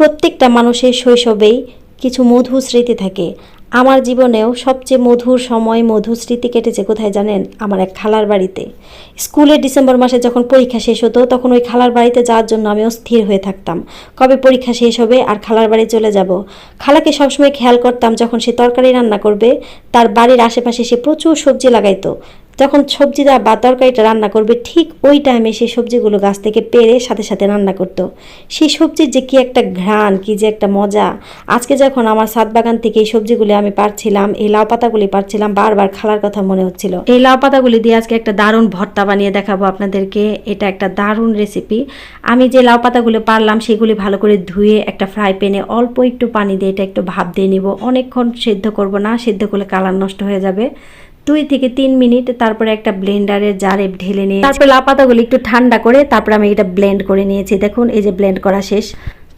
প্রত্যেকটা মানুষের শৈশবেই কিছু মধুর স্মৃতি থাকে। আমার জীবনেও সবচেয়ে মধুর সময়, মধুর স্মৃতি কেটেছে কোথায় জানেন? আমার এক খালার বাড়িতে। স্কুলে ডিসেম্বর মাসে যখন পরীক্ষা শেষ হতো, তখন ওই খালার বাড়িতে যাওয়ার জন্য আমি অস্থির হয়ে থাকতাম। কবে পরীক্ষা শেষ হবে আর খালার বাড়ি চলে যাব? খালাকে সবসময় খেয়াল করতাম যখন সে তরকারি রান্না করবে, তার বাড়ির আশেপাশে সে প্রচুর সবজি লাগাইতো। যখন সবজিটা বা তরকারিটা রান্না করবে, ঠিক ওই টাইমে সেই সবজিগুলো গাছ থেকে পেরে সাথে সাথে রান্না করতো। সেই সবজির যে কি একটা ঘ্রাণ, কি যে একটা মজা। আজকে যখন আমার সাত বাগান থেকে এই সবজিগুলি আমি পারছিলাম, এই লাউ পাতাগুলি পারছিলাম, বারবার খালার কথা মনে হচ্ছিল। এই লাউ পাতাগুলি দিয়ে আজকে একটা দারুণ ভর্তা বানিয়ে দেখাবো আপনাদেরকে। এটা একটা দারুণ রেসিপি আমি যে লাউ পাতাগুলো পারলাম, সেগুলি ভালো করে ধুয়ে একটা ফ্রাই প্যানে অল্প একটু পানি দিয়ে এটা একটু ভাপ দিয়ে নিব। অনেকক্ষণ সেদ্ধ করব না, সেদ্ধ করলে কালার নষ্ট হয়ে যাবে। দুই থেকে তিন মিনিট তারপরে একটা ব্লেন্ডারের জারে ঢেলে নিয়ে তারপরে লাউ পাতাগুলি একটু ঠান্ডা করে তারপরে আমি এটা ব্লেন্ড করে নিয়েছি। দেখুন, এই যে ব্লেন্ড করা শেষ।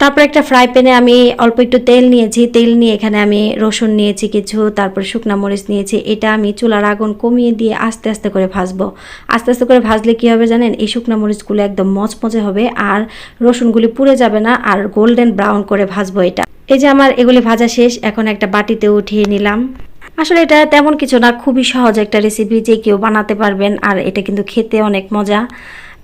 তারপর একটা ফ্রাই প্যানে আমি অল্প একটু তেল নিয়েছি। তেল নিয়ে এখানে আমি রসুন নিয়েছি কিছু, তারপরে শুকনা মরিচ নিয়েছি। এটা আমি চুলার আগুন কমিয়ে দিয়ে আস্তে আস্তে করে ভাজবো। আস্তে আস্তে করে ভাজলে কী হবে জানেন? এই শুকনা মরিচগুলো একদম মচমচে হবে আর রসুনগুলি পুড়ে যাবে না আর গোল্ডেন ব্রাউন করে ভাজবো এটা। এই যে আমার এগুলি ভাজা শেষ, এখন একটা বাটিতে উঠিয়ে নিলাম। আসলে এটা তেমন কিছু না, খুবই সহজ একটা রেসিপি যে কেউ বানাতে পারবেন, আর এটা কিন্তু খেতে অনেক মজা।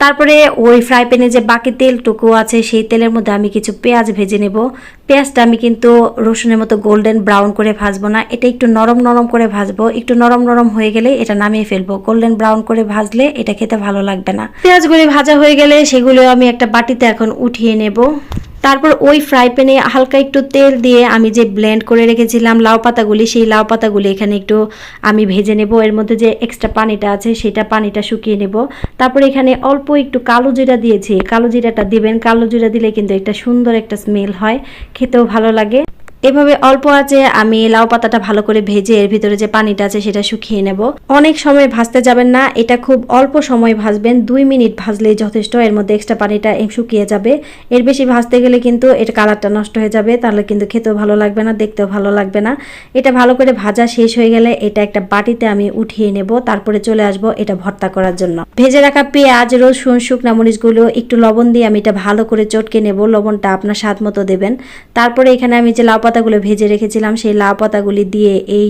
তারপরে ওই ফ্রাই প্যানে যে বাকি তেলটুকু আছে, সেই তেলের মধ্যে আমি কিছু পেঁয়াজ ভেজে নেব। পেঁয়াজটা আমি কিন্তু রসুনের মতো গোল্ডেন ব্রাউন করে ভাজবো না, এটা একটু নরম নরম করে ভাজবো। একটু নরম নরম হয়ে গেলে এটা নামিয়ে ফেলব। গোল্ডেন ব্রাউন করে ভাজলে এটা খেতে ভালো লাগবে না। পেঁয়াজগুলি ভাজা হয়ে গেলে সেগুলো আমি একটা বাটিতে এখন উঠিয়ে নেব। তারপর ওই ফ্রাই প্যানে হালকা একটু তেল দিয়ে আমি যে ব্লেন্ড করে রেখেছিলাম লাউ পাতাগুলি, সেই লাউ পাতাগুলি এখানে একটু আমি ভেজে নেব। এর মধ্যে যে এক্সট্রা পানিটা আছে, সেটা পানিটা শুকিয়ে নেব। তারপর এখানে অল্প একটু কালো জিরা দিয়েছি। কালো জিরাটা দিবেন। কালো জিরা দিলে কিন্তু একটা সুন্দর একটা স্মেল হয়। খেতেও ভালো লাগে। এভাবে অল্প আছে আমি লাউ পাতাটা ভালো করে ভেজে এর ভিতরে যে পানিটা আছে সেটা শুকিয়ে নেব। অনেক সময় ভাজতে যাবেন না, এটা খুব অল্প সময় ভাজবেন, দুই মিনিট ভাজলেই যথেষ্ট, এর মধ্যে এক্সট্রা পানিটা শুকিয়ে যাবে। এর বেশি ভাজতে গেলে কিন্তু এটা কালারটা নষ্ট হয়ে যাবে, তাহলে কিন্তু খেতেও ভালো লাগবে না, দেখতেও ভালো লাগবে না। এটা ভালো করে ভাজা শেষ হয়ে গেলে এটা একটা বাটিতে আমি উঠিয়ে নেব, তারপরে চলে আসব এটা ভর্তা করার জন্য। ভেজে রাখা পেঁয়াজ, রসুন, শুকনা মরিচগুলো একটু লবণ দিয়ে আমি এটা ভালো করে চটকে নেব, লবণটা আপনার স্বাদ মতো দেবেন। তারপরে এখানে আমি যে লাউ পাতাগুলো ভেজে রেখেছিলাম, সেই লাউ পাতাগুলি দিয়ে এই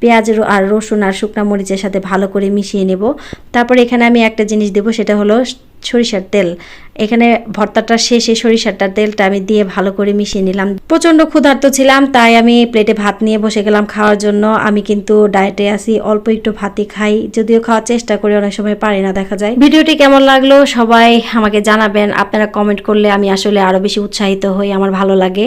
পেঁয়াজ আর রসুন আর শুকনা মরিচের সাথে ভালো করে মিশিয়ে নেব। তারপরে এখানে আমি একটা জিনিস দেবো, সেটা হলো সরিষার তেল। এখানে ভর্তাটা শেষে সরিষারটার তেলটা আমি দিয়ে ভালো করে মিশিয়ে নিলাম। প্রচণ্ড ক্ষুধার্ত ছিলাম, তাই আমি প্লেটে ভাত নিয়ে বসে গেলাম খাওয়ার জন্য। আমি কিন্তু ডায়েটে আছি, অল্প একটু ভাতই খাই, যদিও খাওয়ার চেষ্টা করি, অনেক সময় পারি না, দেখা যায়। ভিডিওটি কেমন লাগল সবাই আমাকে জানাবেন, আপনারা কমেন্ট করলে আমি আসলে আরও বেশি উৎসাহিত হই, আমার ভালো লাগে।